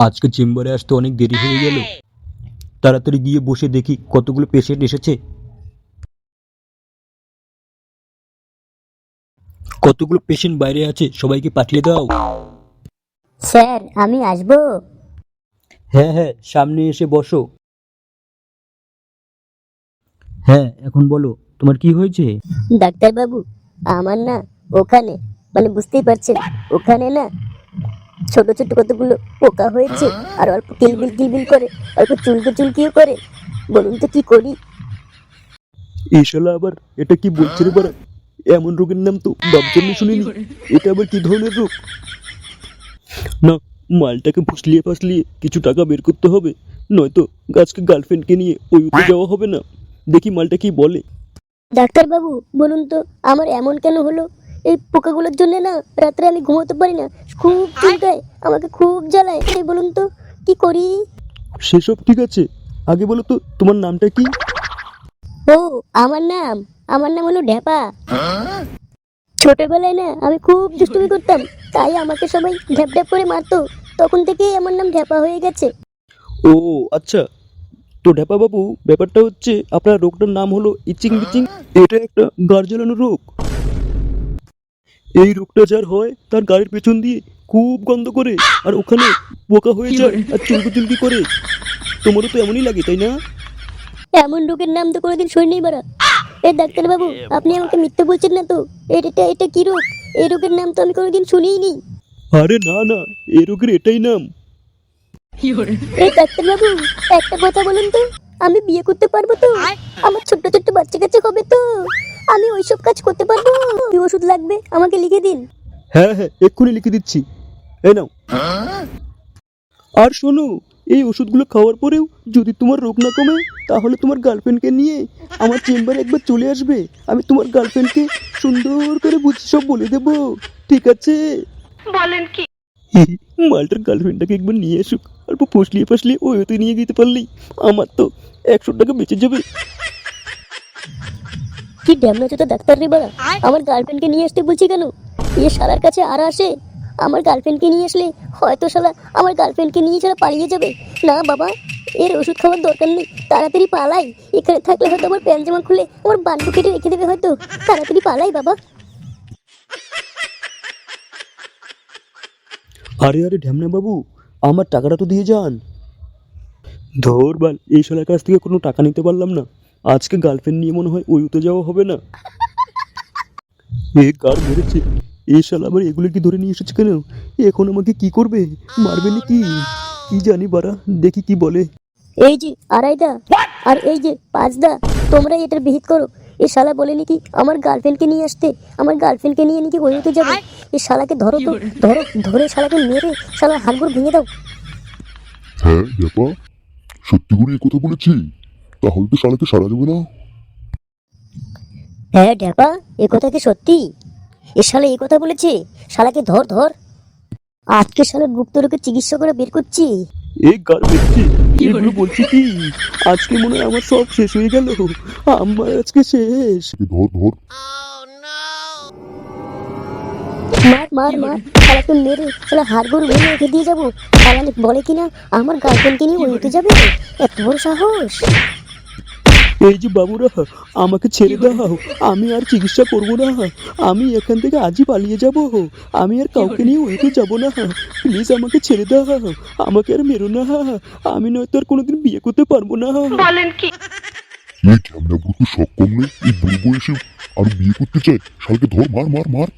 আজকে চেম্বারে আসতে অনেক দেরি হয়ে গেল। তাড়াতাড়ি গিয়ে বসে দেখি কতগুলো পেশেন্ট এসেছে। কতগুলো পেশেন্ট বাইরে আছে সবাইকে পাঠিয়ে দাও। স্যার আমি আসব। হ্যাঁ হ্যাঁ সামনে এসে বসো। হ্যাঁ এখন বলো তোমার কি হয়েছে? ডাক্তারবাবু আমার না ওখানে মানে বুঝতেই পারছেন ওখানে না ছোট ছোট কতগুলো পোকা হয়েছে আর অল্প কিলবিল কিলবিল করে অল্প চুলকো চুলকিও করে। বলুন তো কি করি? এই শালা আবার এটা কি বলছে রে বাড়া? এমন রোগের নাম তো বাপজন্মে শুনিনি। এটা আবার কি ধরনের রোগ? না মালটাকে ফুসলিয়ে ফাসলিয়ে কিছু টাকা বের করতে হবে নয়তো গাছকে গার্লফ্রেন্ডকে নিয়ে ওই উঠে যাওয়া হবে না। দেখি মালটা কি বলে। ডাক্তারবাবু বলুন তো আমার এমন কেন হলো? এই পোকাগুলোর জন্য না রাত্রে আমি ঘুমোতে পারি না। খুব চুলকায় আমাকে খুব জ্বালায়। এই বলুন তো কি করি? সেসব ঠিক আছে। আগে বলো তো তোমার নামটা কি? ও আমার নাম আমার নাম হলো ঢ্যাপা ছোটবেলায় না আমি খুব দুষ্টুমি করতাম তাই আমাকে সবাই ঢ্যাপ ঢ্যাপ করে মারতো। তখন থেকেই আমার নাম ঢ্যাপা হয়ে গেছে। ও আচ্ছা। তো ঢ্যাপা বাবু ব্যাপারটা হচ্ছে আপনার রোগটার নাম হলো ইচিং বিচিং এটা একটা গাড় জ্বালানো রোগ। এই রোগটা যার হয় তার গাড়ির পেছন দিয়ে খুব গন্ধ করে আর ওখানে পোকা হয়ে যায় আর চুলকি চুলকি করে। তোমারও তো এমনই লাগে তাই না? এমন রোগের নাম তো কোনোদিন শুনিনি বারা এই ডাক্তারবাবু আপনি আমাকে মিথ্যে বলছেন না তো? এটা এটা কি রোগ? এই রোগের নাম তো আমি কোনোদিন শুনিই নি আরে না না এই রোগের এটাই নাম। এই ডাক্তারবাবু একটা কথা বলুন তো। আমি বিয়ে করতে পারব তো? আমার ছোট্ট ছোট্ট বাচ্চা কাচ্চা হবে তো? আমি ওইসব কাজ করতে পারব? ওষুধ লাগবে? আমাকে লিখে দিন। হ্যাঁ হ্যাঁ এক্ষুনি লিখে দিচ্ছি। এই নাও। আর শোনো এই ওষুধগুলো খাওয়ার পরেও যদি তোমার রোগ না কমে তাহলে তোমার গার্লফ্রেন্ডকে নিয়ে আমার চেম্বারে একবার চলে আসবে। আমি তোমার গার্লফ্রেন্ডকে সুন্দর করে বুঝে সব বলে দেবো ঠিক আছে? বলেন কি? মালটার গার্লফ্রেন্ডটাকে একবার নিয়ে আসুক অল্প ফসলিয়ে ফাসলিয়ে ওই ওতে নিয়ে যেতে পারলেই আমার তো একশো টাকা বেঁচে যাবে। কি ড্যামনা চোতা ডাক্তার রে বাড়া? আমার গার্লফ্রেন্ডকে নিয়ে আসতে বলছি কেন? এ শালার কাছে আর আসে? আমার গার্লফ্রেন্ডকে নিয়ে আসলে হয়তো শালা আমার গার্লফ্রেন্ডকে নিয়ে ছাড়া পালিয়ে যাবে। না বাবা এর ওষুধ খাওয়ার দরকার নেই। তাড়াতাড়ি পালাই। এখানে থাকলে হয়তো আমার প্যান্ট জামা খুলে আমার বান্ডু কেটে রেখে দেবে হয়তো। তাড়াতাড়ি পালাই বাবা। আরে আরে ঢ্যামনা বাবু আমার টাকাটা তো দিয়ে যান। ধর বাল এই শালার কাছ থেকে কোনো টাকা নিতে পারলাম না। আজকে গার্লফ্রেন্ড নিয়ে মনে হয় ওই উতে যাওয়া হবে না। এ কার মেরেছে। এই শালা আবার এগুলো কি ধরে নিয়ে এসেছে কেন? এখন আমাকে কি করবে? মারবে নাকি? কি জানি বারা দেখি কি বলে। এই যে আড়াইদা আর এই যে পাঁচদা তোমরা এটার বিহিত করো। এ শালা বলে নাকি আমার গার্লফ্রেন্ডকে নিয়ে আসতে আমার গার্লফ্রেন্ডকে নিয়ে নাকি ওই হতে যাবে এ শালাকে ধরো তো ধরো ধরে শালাকে মেরে শালা হাড়গুড় ভেঙে দাও। হ্যাঁ ব্যাপা সত্যি করে কথা বলেছি? তাহলে তো শালাকে সারা দেবো না। হ্যাঁ ড্যাপা এ কথা কি সত্যি? এ শালা এই কথা বলেছে? শালাকে ধর ধর। আজকে শালা গুপ্ত রোগের চিকিৎসা করে বের করছি। এগুলো বলছি কি? আজকে মনে হয় আমার সব শেষ হয়ে গেল। আমার আজকে শেষ। ধর ধর। মার মার মার। শালাকে মেরে শালা হাড়গুড় ভেঙে রেখে দিয়ে যাব। শালা বলে কিনা আমার গার্লফ্রেন্ডকে নিয়ে হতে যাবে? এত বড় সাহস। এই যে বাবুরা আমাকে ছেড়ে দাও। আমি আর চিকিৎসা করব না। আমি এখান থেকে আজই পালিয়ে যাব। আমি আর কাউকে নিয়ে ওইকে যাব না। প্লিজ আমাকে ছেড়ে দাও। আমাকে আর মেরো না। আমি নয়তো আর কোনোদিন বিয়ে করতে পারব না। বলেন কি? এই ক্যামনা বুড়ো সক্ষম নেই? এই বুড়ো বয়সে আর বিয়ে করতে চায় শালাকে ধর মার মার মার।